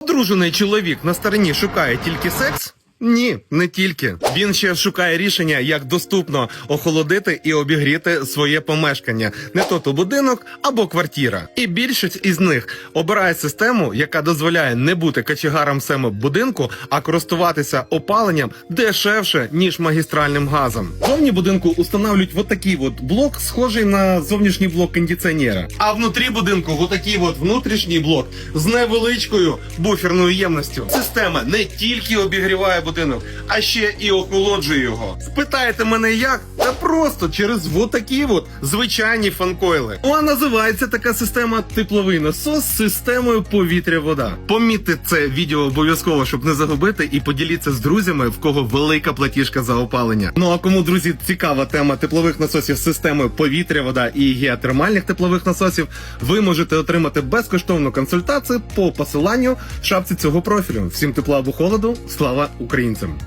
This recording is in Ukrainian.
Одружений чоловік на стороні шукає тільки секс? Ні, не тільки. Він ще шукає рішення, як доступно охолодити і обігріти своє помешкання, не то то будинок або квартира. І більшість із них обирає систему, яка дозволяє не бути качегаром саме будинку, а користуватися опаленням дешевше ніж магістральним газом. Зовні будинку установлюють вот такий от блок, схожий на зовнішній блок кондиціонера. А внутрі будинку вот такий от внутрішній блок з невеличкою буферною ємністю. Система не тільки обігріває будинок, а ще і охолоджує його. Спитаєте мене як? Та просто через вот такі от звичайні фанкойли. Ну а називається така система тепловий насос з системою повітря-вода. Помітьте це відео обов'язково, щоб не загубити, і поділіться з друзями, в кого велика платіжка за опалення. Ну а кому, друзі, цікава тема теплових насосів з системою повітря-вода і геотермальних теплових насосів, ви можете отримати безкоштовну консультацію по посиланню в шапці цього профілю. Всім тепла або холоду, слава українцям!